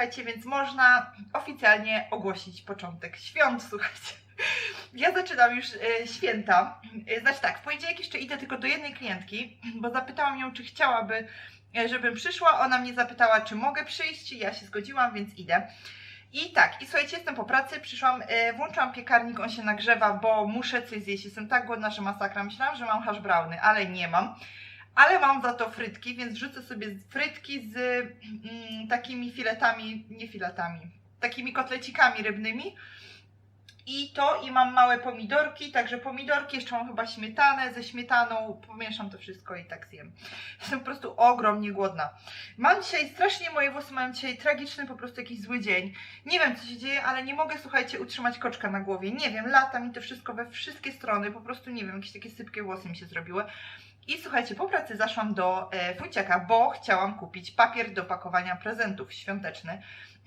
słuchajcie, więc można oficjalnie ogłosić początek świąt, słuchajcie. Ja zaczynam już e, święta. E, Znaczy tak, w poniedziałek jeszcze idę tylko do jednej klientki, bo zapytałam ją, czy chciałaby, e, żebym przyszła. Ona mnie zapytała, czy mogę przyjść. Ja się zgodziłam, więc idę. I tak, i słuchajcie, jestem po pracy, przyszłam, włączyłam piekarnik, on się nagrzewa, bo muszę coś zjeść. Jestem tak głodna, że masakra. Myślałam, że mam hash browny, ale nie mam. Ale mam za to frytki, więc wrzucę sobie frytki z mm, takimi filetami, nie filetami, takimi kotlecikami rybnymi. I to, i mam małe pomidorki, także pomidorki, jeszcze mam chyba śmietanę ze śmietaną, pomieszam to wszystko i tak zjem. Jestem po prostu ogromnie głodna. Mam dzisiaj strasznie, moje włosy mają dzisiaj tragiczny, po prostu jakiś zły dzień. Nie wiem, co się dzieje, ale nie mogę, słuchajcie, utrzymać koczka na głowie. Nie wiem, lata mi to wszystko we wszystkie strony, po prostu nie wiem, jakieś takie sypkie włosy mi się zrobiły. I słuchajcie, po pracy zaszłam do e, Funciaka, bo chciałam kupić papier do pakowania prezentów świąteczny.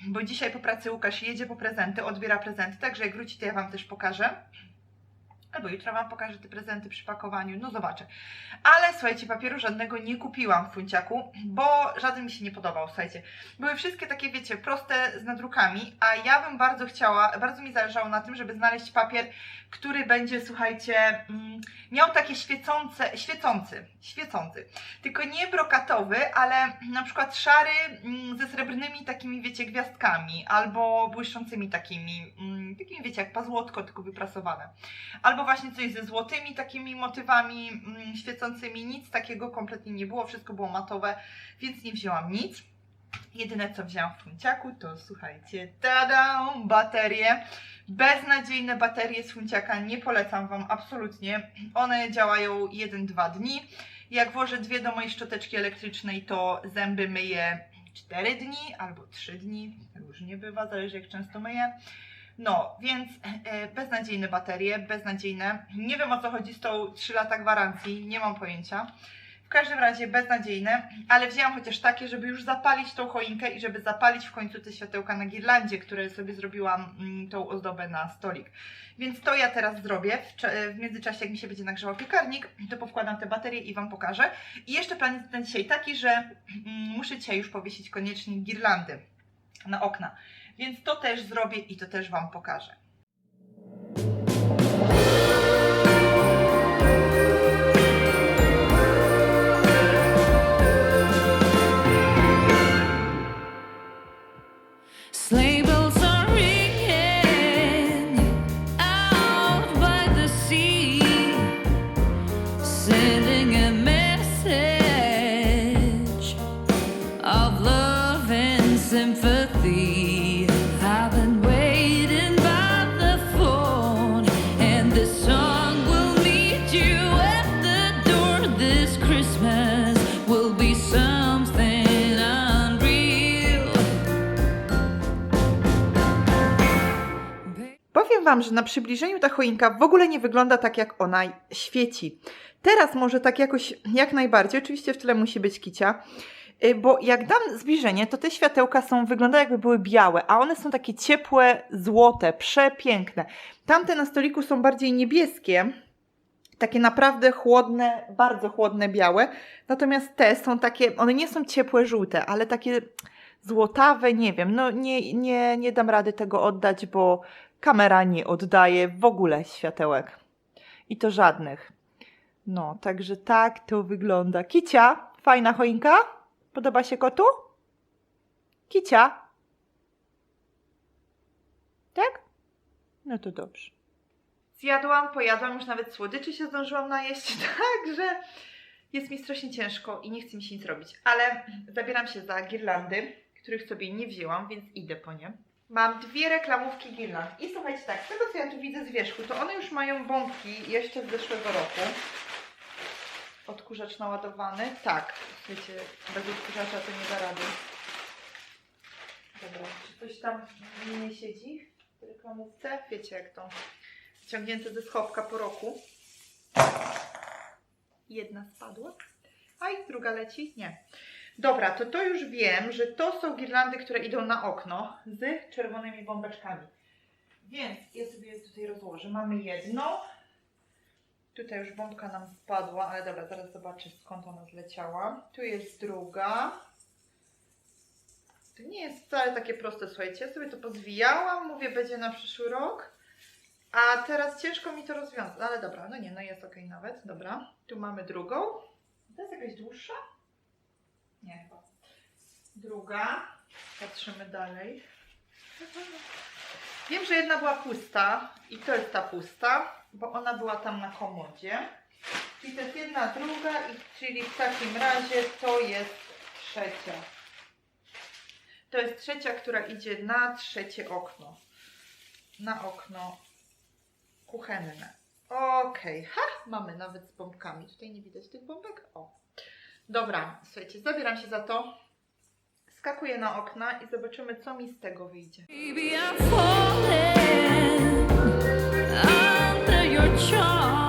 Bo dzisiaj po pracy Łukasz jedzie po prezenty, odbiera prezenty, także jak wróci, to ja Wam też pokażę. Albo jutro Wam pokażę te prezenty przy pakowaniu, no zobaczę. Ale słuchajcie, papieru żadnego nie kupiłam w Funciaku, bo żaden mi się nie podobał, słuchajcie. Były wszystkie takie, wiecie, proste z nadrukami, a ja bym bardzo chciała, bardzo mi zależało na tym, żeby znaleźć papier, który będzie, słuchajcie, mm, miał takie świecące, świecący, świecący. Tylko nie brokatowy, ale na przykład szary mm, ze srebrnymi takimi, wiecie, gwiazdkami, albo błyszczącymi takimi, mm, takimi, wiecie, jak pazłotko, tylko wyprasowane. Albo właśnie coś ze złotymi takimi motywami mm, świecącymi. Nic takiego kompletnie nie było, wszystko było matowe, więc nie wzięłam nic. Jedyne co wzięłam w funciaku to słuchajcie, tada, baterie. Beznadziejne baterie z funciaka, nie polecam Wam absolutnie. One działają 1-2 dni. Jak włożę dwie do mojej szczoteczki elektrycznej, to zęby myję 4 dni albo 3 dni. Różnie bywa, zależy jak często myję. No, więc e, beznadziejne baterie, beznadziejne. Nie wiem o co chodzi z tą 3 lata gwarancji, nie mam pojęcia. W każdym razie beznadziejne, ale wzięłam chociaż takie, żeby już zapalić tą choinkę i żeby zapalić w końcu te światełka na girlandzie, które sobie zrobiłam mm, tą ozdobę na stolik. Więc to ja teraz zrobię. W, w międzyczasie, jak mi się będzie nagrzał piekarnik, to powkładam te baterie i Wam pokażę. I jeszcze plan jest na dzisiaj taki, że mm, muszę dzisiaj już powiesić koniecznie girlandy na okna. Więc to też zrobię i to też Wam pokażę. Wam, że na przybliżeniu ta choinka w ogóle nie wygląda tak, jak ona świeci. Teraz może tak jakoś, jak najbardziej, oczywiście w tle musi być kicia, y, bo jak dam zbliżenie, to te światełka są, wyglądają jakby były białe, a one są takie ciepłe, złote, przepiękne. Tamte na stoliku są bardziej niebieskie, takie naprawdę chłodne, bardzo chłodne, białe, natomiast te są takie, one nie są ciepłe, żółte, ale takie złotawe, nie wiem, no nie, nie, nie dam rady tego oddać, bo kamera nie oddaje w ogóle światełek. I to żadnych. No, także tak to wygląda. Kicia, fajna choinka? Podoba się kotu? Kicia? Tak? No to dobrze. Zjadłam, pojadłam, już nawet słodyczy się zdążyłam najeść, także jest mi strasznie ciężko i nie chce mi się nic robić. Ale zabieram się za girlandy, których sobie nie wzięłam, więc idę po nie. Mam dwie reklamówki girland. I słuchajcie tak, z tego co ja tu widzę z wierzchu, to one już mają bombki jeszcze z zeszłego roku. Odkurzacz naładowany. Tak, słuchajcie, bez odkurzacza to nie da rady. Dobra, czy coś tam nie siedzi w reklamówce? Wiecie jak to ciągnięte ze schowka po roku. Jedna spadła. A i druga leci? Nie. Dobra, to to już wiem, że to są girlandy, które idą na okno z czerwonymi bombeczkami. Więc ja sobie je tutaj rozłożę. Mamy jedną. Tutaj już bombka nam spadła, ale dobra, zaraz zobaczę skąd ona zleciała. Tu jest druga. To nie jest wcale takie proste, słuchajcie. Ja sobie to pozwijałam, mówię, będzie na przyszły rok. A teraz ciężko mi to rozwiązać. Ale dobra, no nie, no jest ok nawet. Dobra. Tu mamy drugą. To jest jakaś dłuższa? Nie chyba. Druga. Patrzymy dalej. Wiem, że jedna była pusta i to jest ta pusta, bo ona była tam na komodzie. Czyli to jest jedna, druga, i, czyli w takim razie to jest trzecia. To jest trzecia, która idzie na trzecie okno. Na okno kuchenne. Okej, ha, mamy nawet z bombkami. Tutaj nie widać tych bombek. O. Dobra, słuchajcie, zabieram się za to. Skakuję na okna i zobaczymy, co mi z tego wyjdzie. Baby, I'm falling under your charm.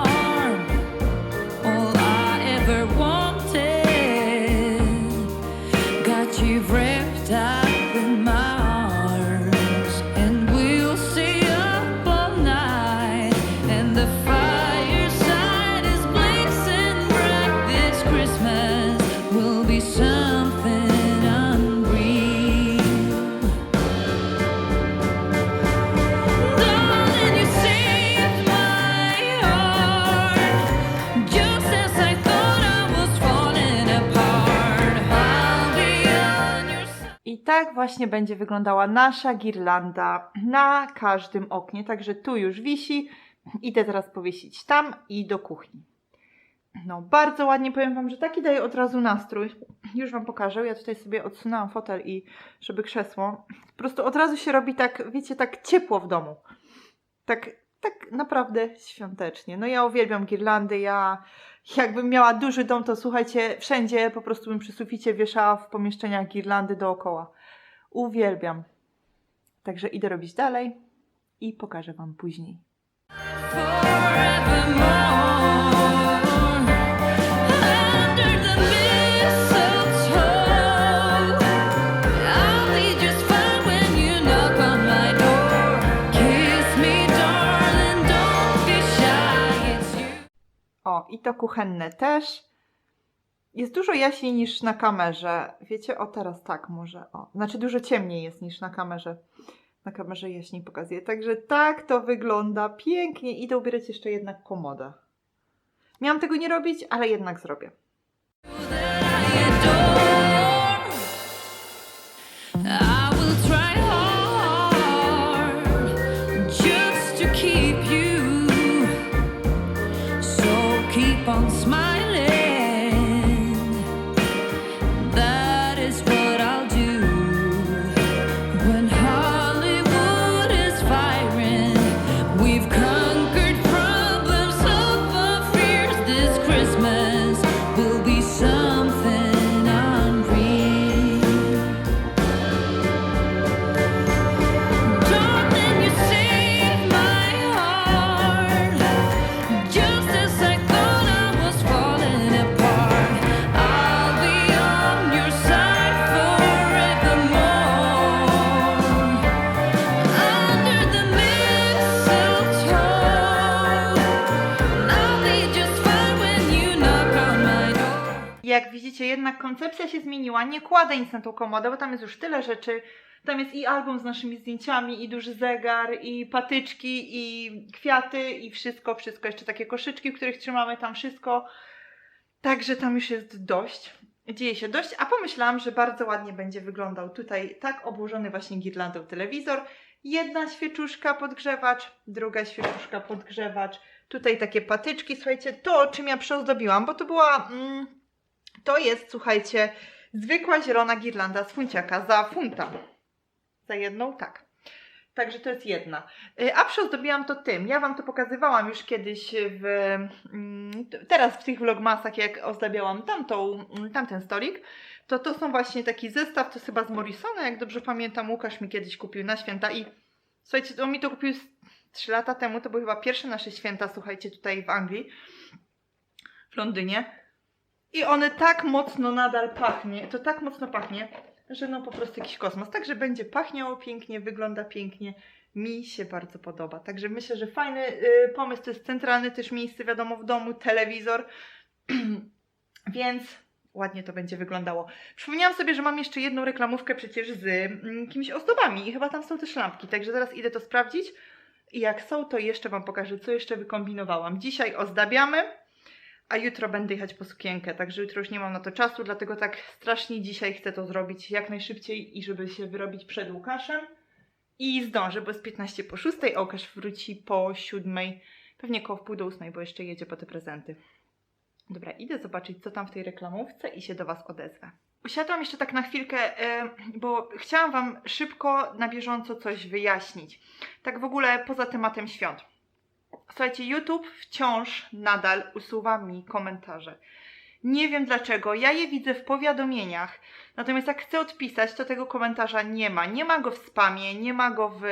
Tak właśnie będzie wyglądała nasza girlanda na każdym oknie. Także tu już wisi. Idę teraz powiesić tam i do kuchni. No, bardzo ładnie powiem Wam, że taki daje od razu nastrój. Już Wam pokażę. Ja tutaj sobie odsunęłam fotel i żeby krzesło. Po prostu od razu się robi tak, wiecie, tak ciepło w domu. Tak, tak naprawdę świątecznie. No ja uwielbiam girlandy. Ja jakbym miała duży dom, to słuchajcie, wszędzie po prostu bym przy suficie wieszała w pomieszczeniach girlandy dookoła. Uwielbiam. Także idę robić dalej i pokażę Wam później. O, i to kuchenne też. Jest dużo jaśniej niż na kamerze. Wiecie, o teraz tak może. O, znaczy dużo ciemniej jest niż na kamerze. Na kamerze jaśniej pokazuję. Także tak to wygląda pięknie. Idę ubierać jeszcze jednak komodę. Miałam tego nie robić, ale jednak zrobię. Jak widzicie, jednak koncepcja się zmieniła. Nie kładę nic na tą komodę, bo tam jest już tyle rzeczy. Tam jest i album z naszymi zdjęciami, i duży zegar, i patyczki, i kwiaty, i wszystko, wszystko. Jeszcze takie koszyczki, w których trzymamy tam wszystko. Także tam już jest dość. Dzieje się dość, a pomyślałam, że bardzo ładnie będzie wyglądał tutaj tak obłożony właśnie girlandą telewizor. Jedna świeczuszka podgrzewacz, druga świeczuszka podgrzewacz. Tutaj takie patyczki, słuchajcie, to czym ja przyozdobiłam, bo to była... Mm, to jest, słuchajcie, zwykła zielona girlanda z funciaka za funta. Za jedną, tak. Także to jest jedna. Y, A przyozdobiłam to tym. Ja Wam to pokazywałam już kiedyś w... mm, Teraz w tych vlogmasach, jak ozdabiałam tamtą, mm, tamten stolik, to to są właśnie taki zestaw, to chyba z Morrisona, jak dobrze pamiętam, Łukasz mi kiedyś kupił na święta i słuchajcie, on mi to kupił 3 lata temu, to były chyba pierwsze nasze święta, słuchajcie, tutaj w Anglii, w Londynie. I one tak mocno nadal pachnie, to tak mocno pachnie, że no po prostu jakiś kosmos. Także będzie pachniało pięknie, wygląda pięknie. Mi się bardzo podoba. Także myślę, że fajny y, pomysł. To jest centralne też miejsce, wiadomo, w domu, telewizor. Więc ładnie to będzie wyglądało. Przypomniałam sobie, że mam jeszcze jedną reklamówkę przecież z mm, jakimiś ozdobami i chyba tam są też lampki, także zaraz idę to sprawdzić. I jak są, to jeszcze Wam pokażę, co jeszcze wykombinowałam. Dzisiaj ozdabiamy, a jutro będę jechać po sukienkę, także jutro już nie mam na to czasu, dlatego tak strasznie dzisiaj chcę to zrobić jak najszybciej i żeby się wyrobić przed Łukaszem. I zdążę, bo jest 15 po 6, a Łukasz wróci po 7, pewnie koło wpół do 8, bo jeszcze jedzie po te prezenty. Dobra, idę zobaczyć, co tam w tej reklamówce i się do Was odezwę. Usiadłam jeszcze tak na chwilkę, bo chciałam Wam szybko, na bieżąco coś wyjaśnić. Tak w ogóle poza tematem świąt. Słuchajcie, YouTube wciąż nadal usuwa mi komentarze. Nie wiem dlaczego, ja je widzę w powiadomieniach, natomiast jak chcę odpisać, to tego komentarza nie ma. Nie ma go w spamie, nie ma go w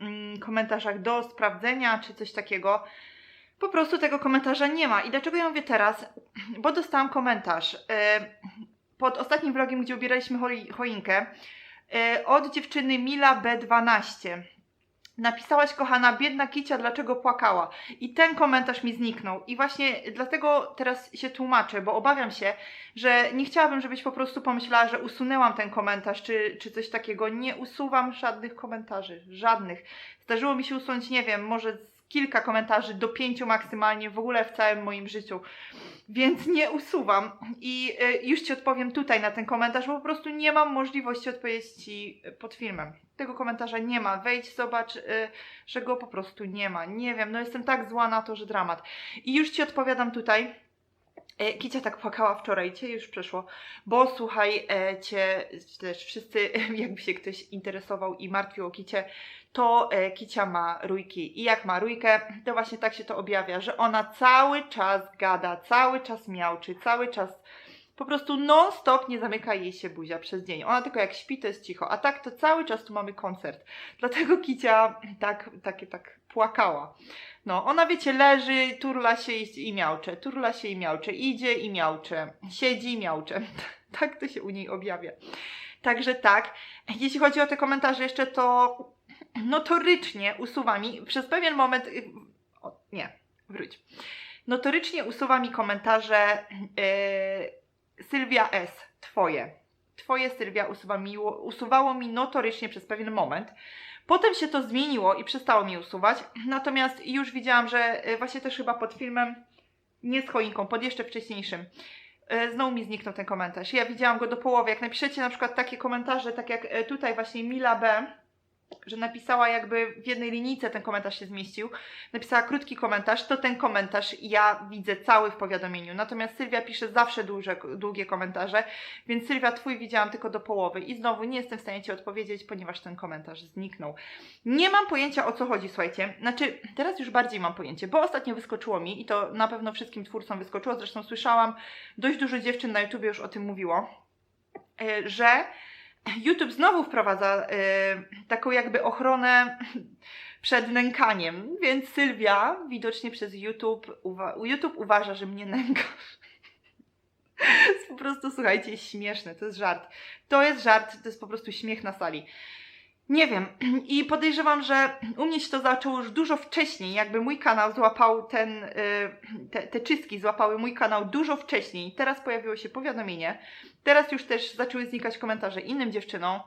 mm, komentarzach do sprawdzenia czy coś takiego. Po prostu tego komentarza nie ma. I dlaczego ja mówię teraz? Bo dostałam komentarz e, pod ostatnim vlogiem, gdzie ubieraliśmy choi- choinkę e, od dziewczyny Mila B12. Napisałaś, kochana, biedna Kicia, dlaczego płakała? I ten komentarz mi zniknął. I właśnie dlatego teraz się tłumaczę, bo obawiam się, że nie chciałabym, żebyś po prostu pomyślała, że usunęłam ten komentarz, czy, czy coś takiego. Nie usuwam żadnych komentarzy. Żadnych. Zdarzyło mi się usunąć, nie wiem, może kilka komentarzy, do pięciu maksymalnie w ogóle w całym moim życiu. Więc nie usuwam. I y, już Ci odpowiem tutaj na ten komentarz, bo po prostu nie mam możliwości odpowiedzieć Ci pod filmem. Tego komentarza nie ma. Wejdź, zobacz, y, że go po prostu nie ma. Nie wiem, no jestem tak zła na to, że dramat. I już Ci odpowiadam tutaj. E, Kicia tak płakała wczoraj, cię już przeszło, bo słuchaj, e, cię też wszyscy, jakby się ktoś interesował i martwił o Kicie, to e, Kicia ma rójki. I jak ma rójkę, to właśnie tak się to objawia, że ona cały czas gada, cały czas miauczy, cały czas po prostu non-stop nie zamyka jej się buzia przez dzień. Ona tylko jak śpi, to jest cicho, a tak to cały czas tu mamy koncert. Dlatego Kicia tak, takie tak płakała. No, ona wiecie, leży, turla się i, miaucze, turla się i miaucze, idzie i miaucze, siedzi i miaucze. tak to się u niej objawia. Także tak, jeśli chodzi o te komentarze jeszcze, to notorycznie usuwa mi przez pewien moment. O, nie, wróć. Notorycznie usuwa mi komentarze yy, Sylwia S. Twoje. Twoje Sylwia usuwa mi, usuwało mi notorycznie przez pewien moment. Potem się to zmieniło i przestało mi usuwać. Natomiast już widziałam, że y, właśnie też chyba pod filmem, nie z choinką, pod jeszcze wcześniejszym, y, znowu mi zniknął ten komentarz. Ja widziałam go do połowy. Jak napiszecie na przykład takie komentarze, tak jak y, tutaj właśnie Mila B., że napisała jakby w jednej linijce ten komentarz się zmieścił, napisała krótki komentarz, to ten komentarz ja widzę cały w powiadomieniu. Natomiast Sylwia pisze zawsze duże, długie komentarze, więc Sylwia, twój widziałam tylko do połowy i znowu nie jestem w stanie Ci odpowiedzieć, ponieważ ten komentarz zniknął. Nie mam pojęcia o co chodzi, słuchajcie. Znaczy, teraz już bardziej mam pojęcie, bo ostatnio wyskoczyło mi i to na pewno wszystkim twórcom wyskoczyło, zresztą słyszałam, dość dużo dziewczyn na YouTubie już o tym mówiło, e, że YouTube znowu wprowadza y, taką jakby ochronę przed nękaniem, więc Sylwia widocznie przez YouTube, uwa- YouTube uważa, że mnie jest po prostu, słuchajcie, śmieszne, to jest żart. To jest żart, to jest po prostu śmiech na sali. Nie wiem. I podejrzewam, że u mnie się to zaczęło już dużo wcześniej. Jakby mój kanał złapał ten, y, te, te czystki złapały mój kanał dużo wcześniej. Teraz pojawiło się powiadomienie. Teraz już też zaczęły znikać komentarze innym dziewczynom.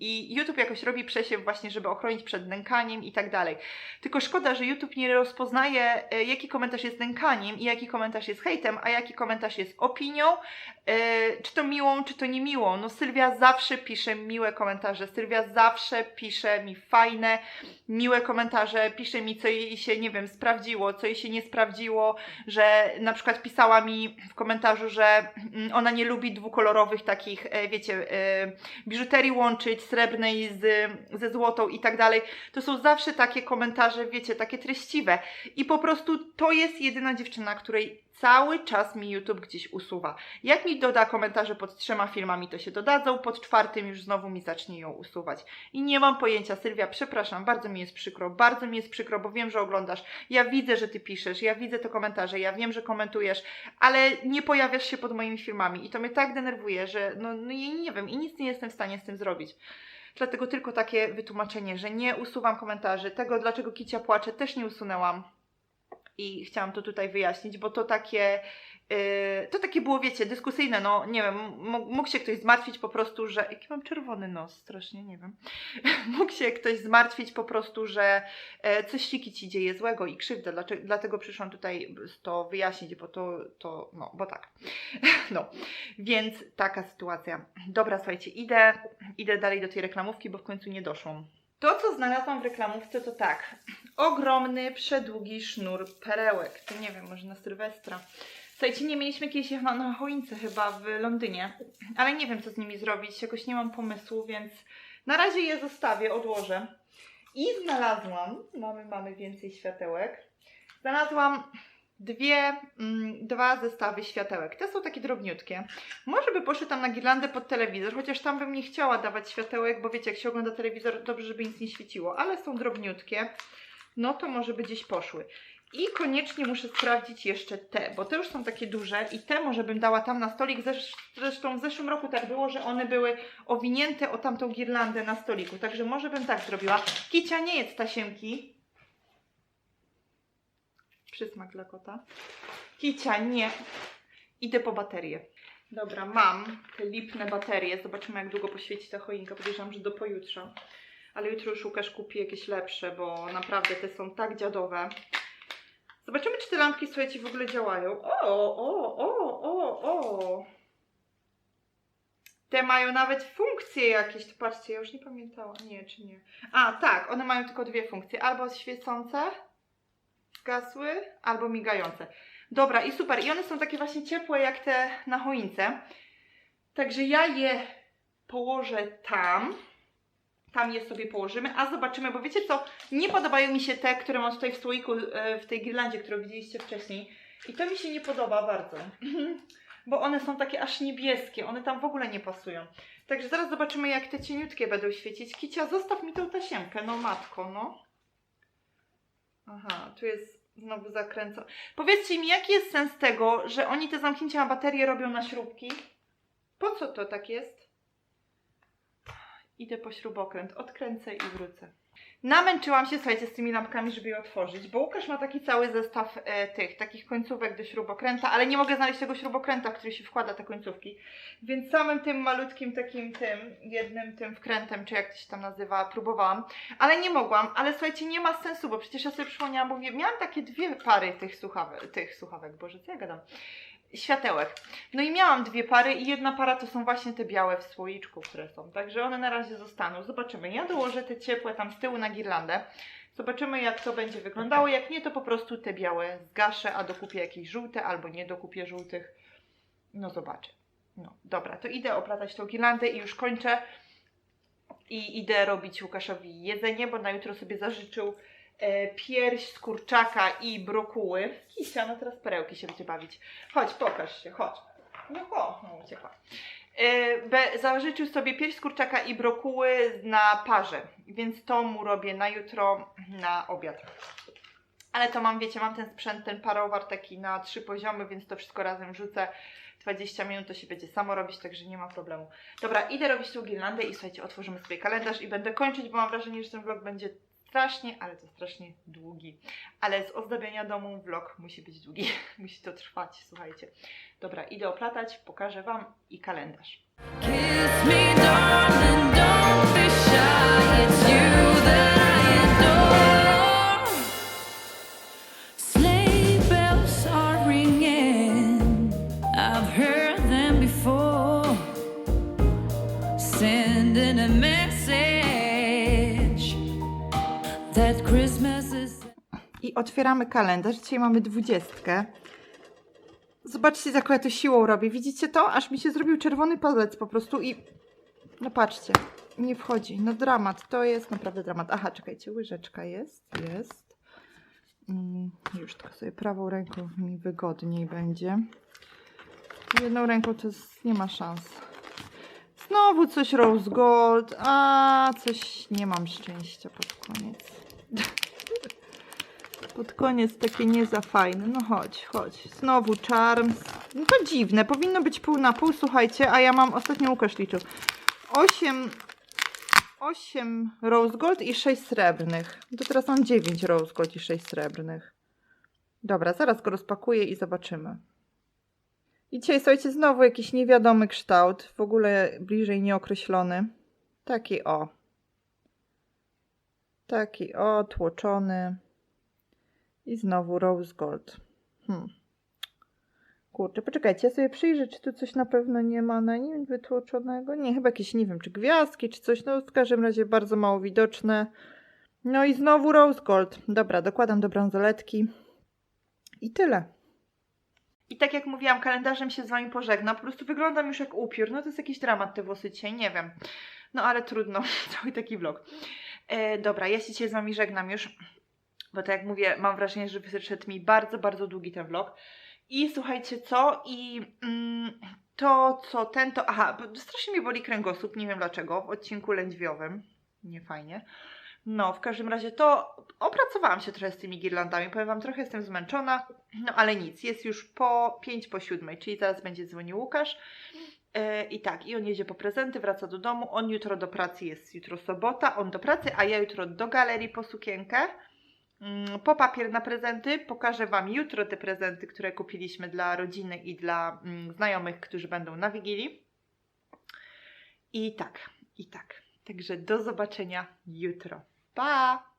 I YouTube jakoś robi przesiew właśnie, żeby ochronić przed nękaniem i tak dalej. Tylko szkoda, że YouTube nie rozpoznaje, y, jaki komentarz jest nękaniem i jaki komentarz jest hejtem, a jaki komentarz jest opinią, y, czy to miłą, czy to niemiłą. No Sylwia zawsze pisze miłe komentarze. Sylwia zawsze pisze mi fajne, miłe komentarze, pisze mi, co jej się, nie wiem, sprawdziło, co jej się nie sprawdziło, że na przykład pisała mi w komentarzu, że mm, ona nie lubi dwukolorowych takich, e, wiecie, e, biżuterii łączyć, srebrnej z, ze złotą i tak dalej. To są zawsze takie komentarze, wiecie, takie treściwe. I po prostu to jest jedyna dziewczyna, której cały czas mi YouTube gdzieś usuwa. Jak mi doda komentarze pod trzema filmami, to się dodadzą, pod czwartym już znowu mi zacznie ją usuwać. I nie mam pojęcia, Sylwia, przepraszam, bardzo mi jest przykro, bardzo mi jest przykro, bo wiem, że oglądasz. Ja widzę, że ty piszesz, ja widzę te komentarze, ja wiem, że komentujesz, ale nie pojawiasz się pod moimi filmami i to mnie tak denerwuje, że no, no nie wiem, i nic nie jestem w stanie z tym zrobić. Dlatego tylko takie wytłumaczenie, że nie usuwam komentarzy. Tego, dlaczego Kicia płacze, też nie usunęłam. I chciałam to tutaj wyjaśnić, bo to takie, yy, to takie było, wiecie, dyskusyjne, no nie wiem, mógł się ktoś zmartwić po prostu, że, jaki mam czerwony nos, strasznie, nie wiem, mógł się ktoś zmartwić po prostu, że e, coś Siki ci dzieje złego i krzywdę, dlaczego, dlatego przyszłam tutaj to wyjaśnić, bo to, to, no, bo tak, no, więc taka sytuacja. Dobra, słuchajcie, idę, idę dalej do tej reklamówki, bo w końcu nie doszłam. To, co znalazłam w reklamówce, to tak. Ogromny, przedługi sznur perełek. To nie wiem, może na Sylwestra. Słuchajcie, nie mieliśmy kiedyś na, na choince chyba w Londynie, ale nie wiem, co z nimi zrobić. Jakoś nie mam pomysłu, więc na razie je zostawię, odłożę. I znalazłam, mamy, mamy więcej światełek. Znalazłam dwie, mm, dwa zestawy światełek. Te są takie drobniutkie. Może by poszły tam na girlandę pod telewizor, chociaż tam bym nie chciała dawać światełek, bo wiecie, jak się ogląda telewizor, dobrze, żeby nic nie świeciło, ale są drobniutkie, no to może by gdzieś poszły. I koniecznie muszę sprawdzić jeszcze te, bo te już są takie duże i te może bym dała tam na stolik. Zresz- Zresztą w zeszłym roku tak było, że one były owinięte o tamtą girlandę na stoliku, także może bym tak zrobiła. Kicia nie jest tasiemki. Przysmak dla kota. Kicia nie. Idę po baterię. Dobra, mam te lipne baterie. Zobaczymy, jak długo poświeci ta choinka. Podejrzewam, że do pojutrze. Ale jutro już Łukasz kupi jakieś lepsze, bo naprawdę te są tak dziadowe. Zobaczymy, czy te lampki, słuchajcie, w ogóle działają. O, o, o, o, o. Te mają nawet funkcje jakieś. To patrzcie, ja już nie pamiętałam. Nie, czy nie. A, tak, one mają tylko dwie funkcje. Albo świecące, gasły, albo migające. Dobra, i super. I one są takie właśnie ciepłe jak te na choince. Także ja je położę tam. Tam je sobie położymy, a zobaczymy, bo wiecie co? Nie podobają mi się te, które mam tutaj w słoiku, e, w tej girlandzie, którą widzieliście wcześniej. I to mi się nie podoba bardzo. Bo one są takie aż niebieskie, one tam w ogóle nie pasują. Także zaraz zobaczymy, jak te cieniutkie będą świecić. Kicia, zostaw mi tą tasiemkę, no matko, no. Aha, tu jest znowu zakręcone. Powiedzcie mi, jaki jest sens tego, że oni te zamknięcia na baterię robią na śrubki? Po co to tak jest? Idę po śrubokręt, odkręcę i wrócę. Namęczyłam się, słuchajcie, z tymi lampkami, żeby je otworzyć, bo Łukasz ma taki cały zestaw e, tych, takich końcówek do śrubokręta, ale nie mogę znaleźć tego śrubokręta, w który się wkłada te końcówki. Więc samym tym malutkim takim tym, jednym tym wkrętem, czy jak to się tam nazywa, próbowałam, ale nie mogłam, ale słuchajcie, nie ma sensu, bo przecież ja sobie przypomniałam, bo miałam takie dwie pary tych słuchawek, tych słuchawek, boże, co ja gadam, światełek. No i miałam dwie pary i jedna para to są właśnie te białe w słoiczku, które są, także one na razie zostaną, zobaczymy. Ja dołożę te ciepłe tam z tyłu na girlandę, zobaczymy jak to będzie wyglądało, jak nie to po prostu te białe zgaszę, a dokupię jakieś żółte albo nie dokupię żółtych, no zobaczę. No, dobra, to idę oplatać tą girlandę i już kończę. I idę robić Łukaszowi jedzenie, bo na jutro sobie zażyczył pierś z kurczaka i brokuły. Kisia, no teraz perełki się będzie bawić. Chodź, pokaż się, chodź. No ho, no uciekła. E, be, zażyczył sobie pierś z kurczaka i brokuły na parze, więc to mu robię na jutro na obiad. Ale to mam, wiecie, mam ten sprzęt, ten parowar taki na trzy poziomy, więc to wszystko razem rzucę. 20 minut to się będzie samo robić, także nie ma problemu. Dobra, idę robić tą girlandę i słuchajcie, otworzymy sobie kalendarz i będę kończyć, bo mam wrażenie, że ten vlog będzie strasznie, ale to strasznie długi. Ale z ozdabiania domu vlog musi być długi, musi to trwać, słuchajcie. Dobra, idę oplatać, pokażę Wam i kalendarz. Kiss me, darling, don't be shy. It's you that otwieramy kalendarz. Dzisiaj mamy dwudziestkę. Zobaczcie, jaką ja to siłą robię. Widzicie to? Aż mi się zrobił czerwony palec po prostu i... No patrzcie, nie wchodzi. No dramat, to jest naprawdę dramat. Aha, czekajcie, łyżeczka jest, jest. Mm, już tylko sobie prawą ręką mi wygodniej będzie. Jedną ręką to jest, nie ma szans. Znowu coś rose gold, a coś nie mam szczęścia pod koniec. Pod koniec takie nie za fajne. No chodź, chodź. Znowu charms. No to dziwne. Powinno być pół na pół, słuchajcie, a ja mam ostatnio Łukasz liczył. 8, 8 rose gold i 6 srebrnych. To teraz mam 9 rose gold i 6 srebrnych. Dobra, zaraz go rozpakuję i zobaczymy. I dzisiaj, słuchajcie, znowu jakiś niewiadomy kształt, w ogóle bliżej nieokreślony. Taki o. Taki o, tłoczony. I znowu rose gold. Hmm. Kurczę, poczekajcie, ja sobie przyjrzę, czy tu coś na pewno nie ma na nim wytłoczonego. Nie, chyba jakieś, nie wiem, czy gwiazdki, czy coś. No, w każdym razie bardzo mało widoczne. No i znowu rose gold. Dobra, dokładam do bransoletki. I tyle. I tak jak mówiłam, kalendarzem się z wami pożegnam. Po prostu wyglądam już jak upiór. No to jest jakiś dramat te włosy dzisiaj, nie wiem. No ale trudno, cały taki vlog. E, dobra, ja się dzisiaj z wami żegnam już. Bo tak jak mówię, mam wrażenie, że wyszedł mi bardzo, bardzo długi ten vlog. I słuchajcie co? I mm, to, co ten, to... Aha, strasznie mi boli kręgosłup, nie wiem dlaczego, w odcinku lędźwiowym. Nie fajnie. No, w każdym razie to opracowałam się trochę z tymi girlandami. Powiem Wam, trochę jestem zmęczona, no ale nic. Jest już po 5 po 7, czyli zaraz będzie dzwonił Łukasz. E, I tak, i on jedzie po prezenty, wraca do domu. On jutro do pracy, jest jutro sobota, on do pracy, a ja jutro do galerii po sukienkę. Mm, Po papier na prezenty pokażę Wam jutro te prezenty, które kupiliśmy dla rodziny i dla mm, znajomych, którzy będą na Wigilii. I tak, i tak. Także do zobaczenia jutro. Pa!